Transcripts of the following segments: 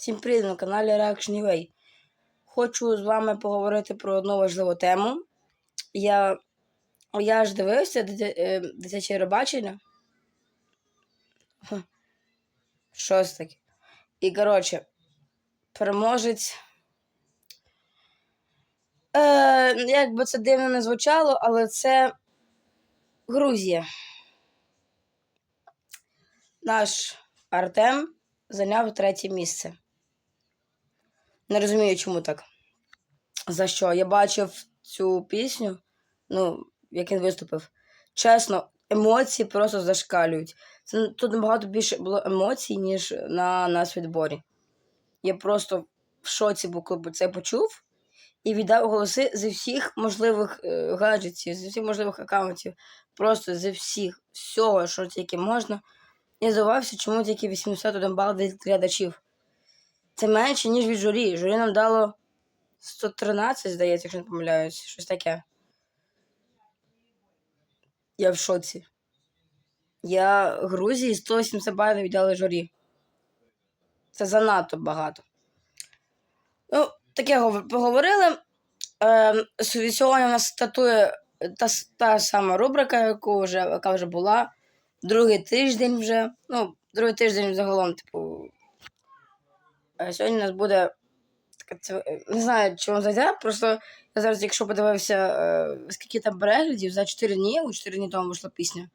Всім привіт на каналі Reaction UA. Хочу з вами поговорити про одну важливу тему. Я, я ж дивився е, дитяче Євробачення. Хм. Щось таке. І, коротше, переможець. Е, як би це дивно не звучало, але це Грузія. Наш Артем зайняв третє місце. Не розумію, чому так. За що? Я бачив цю пісню, ну, як він виступив. Чесно, емоції просто зашкалюють. Це тут набагато більше було емоцій, ніж на нас відборі. Я просто в шоці був, коли це почув, і віддав голоси зі всіх можливих е, гаджетів, зі всіх можливих аккаунтів. Просто зі всіх, всього, що тільки можна. Я здивувався, чому тільки 81 бал від глядачів. Це менше, ніж від журі. Журі нам дало 113, здається, якщо не помиляюсь, щось таке. Я в шоці. Я Грузії 180 балів віддали журі. Це занадто багато. Ну, таке поговорили. Е, сьогодні у нас статує та, та сама рубрика, яку вже, яка вже була. Другий тиждень вже. Ну, другий тиждень загалом, типу. Е, Сьогодні у нас буде. е, Не знаю, чи воно зайде. Просто я зараз, якщо подивився, е, скільки там переглядів за 4 дні, у 4 дні тому вийшла пісня.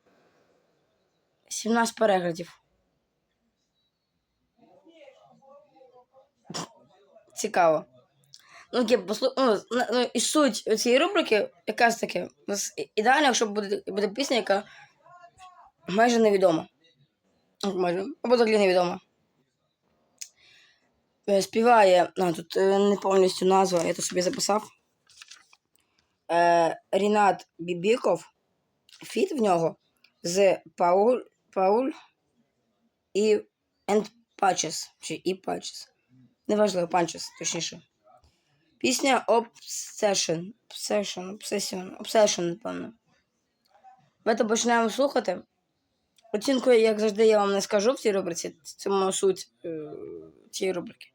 17 переглядів. Цікаво. Ну, окей, послу... ну, ну, і суть цієї рубрики якраз таки. Ідеально, якщо буде, буде пісня, яка майже невідома. Майже. Або взагалі невідома. Е, Співає, а, тут е, не повністю назва, я тут собі записав. Е, Рінат Бібіков. Фіт в нього з Пауль, Пауль і and Patches, чи і Patches. Неважливо, Patches, точніше. Пісня Obsession. Obsession, Obsession, Obsession, напевно. Давайте почнемо слухати. Оцінку, як завжди, я вам не скажу в цій рубриці. Це моя суть е, цієї рубрики.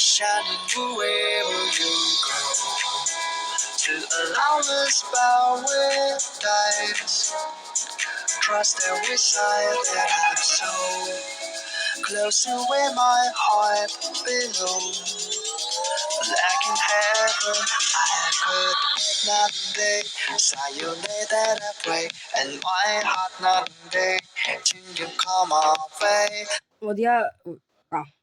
shining wherever you go to allow the spell with dice. Trust every side that I'm so close to where my heart belongs. Like in heaven, I could make night and day. Saw you lay that I pray, and my heart night and day. Till you come our way. От я. А.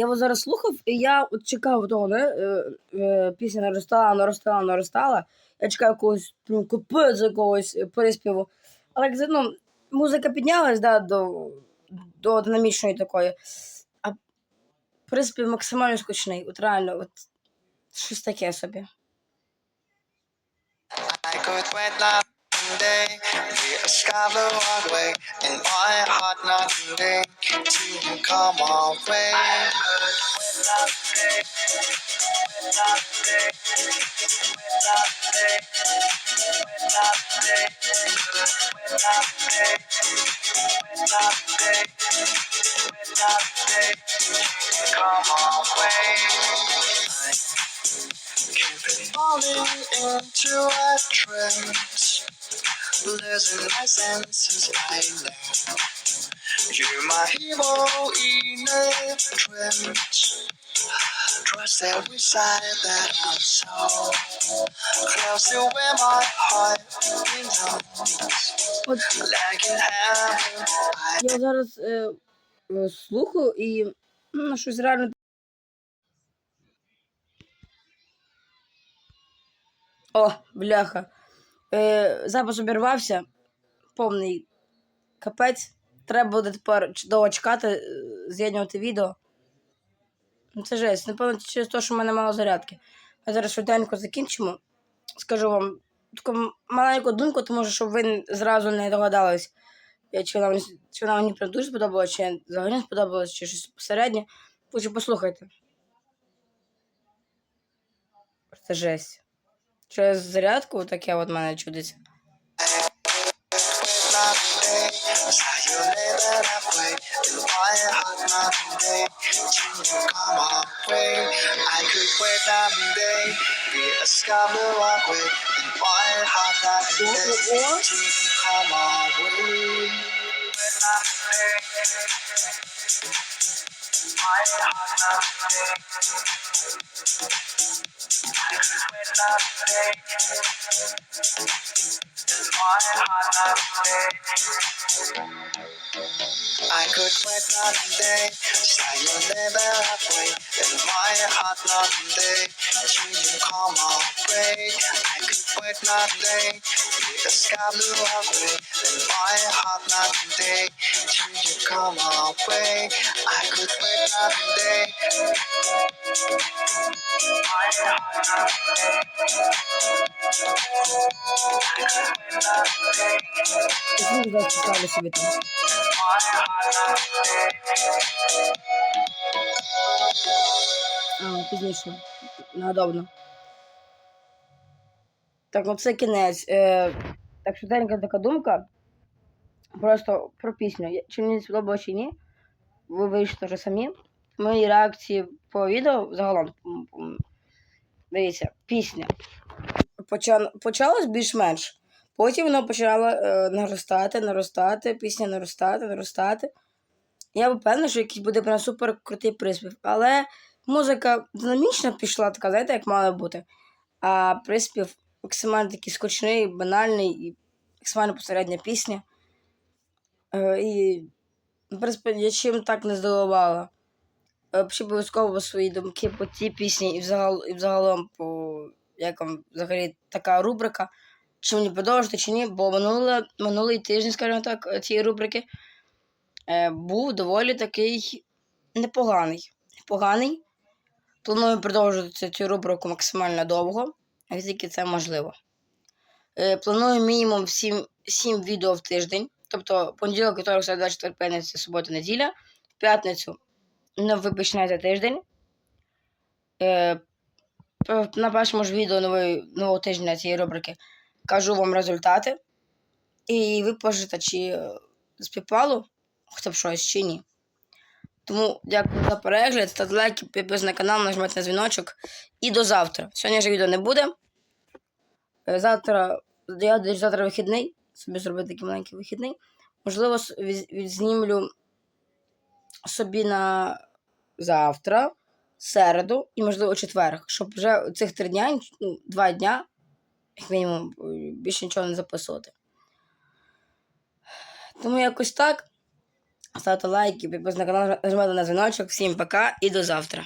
Я от зараз слухав, і я от чекав того, не? Е, е, пісня наростала, наростала, наростала. Я чекав якогось ну, капець якогось переспіву. Але ну, музика піднялась да, до, до динамічної такої. А приспів максимально скучний. От реально, от щось таке собі. Day, be a sky blue away, and my heart not till you come our way. Come our way. Keep falling into a trance. Losing my senses, I know. You're my hero in a trance. Trust every side that I'm so close to where my heart belongs. От Like in heaven, I я зараз е, е, слухаю і ну, щось реально. О, бляха. Е, запис обірвався. Повний капець. Треба буде тепер довго чекати, е, з'єднувати відео. Ну, Це жесть. Напевно, через те, що в мене мало зарядки. Ми зараз швиденько закінчимо. Скажу вам таку маленьку думку, тому що щоб ви зразу не догадались, чи вона, мені- чи вона мені дуже сподобалась, чи взагалі не чи щось посереднє. Лучше послухайте. Це жесть. Через зарядку таке от мене чудиться. Sayonara I could wait another day, start your day the never leave in my heart not day, until you come my way. I could wait another day. the sky blue halfway, then why hot another day, you come on way. I could wait another day. Why hot another day? I could wait another day. Звук зараз поставлю собі там. А, пізніше. Неудобно. Так, ну це кінець. Е, так, швиденька така думка. Просто про пісню. Чи мені сподобалося чи ні. Ви вийшли вже самі. Мої реакції по відео загалом. Дивіться, пісня. Поча... Почалось більш-менш. Потім воно почало е, наростати, наростати, пісня наростати, наростати. Я певний, що якийсь буде прям супер крутий приспів. Але музика динамічно пішла, така, знаєте, як мала бути. А приспів максимально такий скучний, банальний і максимально посередня пісня. Е, і, в принципі, я чим так не здивувала. Ще обов'язково свої думки по цій пісні і, взагал, і взагалом по як вам взагалі така рубрика. Чи мені продовжити, чи ні, бо минуле, минулий тиждень, скажімо так, цієї рубрики е, був доволі такий непоганий. Непоганий. Планую продовжувати цю рубрику максимально довго, як тільки це можливо. Е, планую мінімум 7, 7 відео в тиждень. Тобто понеділок, вівторок, середа, четвер, п'ятниця, субота, неділя. В п'ятницю новий починається тиждень. Е, на першому ж відео нової, нового тижня цієї рубрики кажу вам результати. І ви пишете, чи е, співпало хто б щось, чи ні. Тому дякую за перегляд, ставте лайки, підписуйтесь на канал, нажмете на дзвіночок. І до завтра. Сьогодні вже відео не буде. Е, Завтра, я десь завтра вихідний, собі зробити такий маленький вихідний. Можливо, відзнімлю собі на завтра, середу і, можливо, четвер, щоб вже цих три дня, ну, два дня, як мінімум, більше нічого не записувати. Тому якось так. Ставте лайки, підписуйтесь на канал, нажимайте на дзвіночок. Всім пока і до завтра.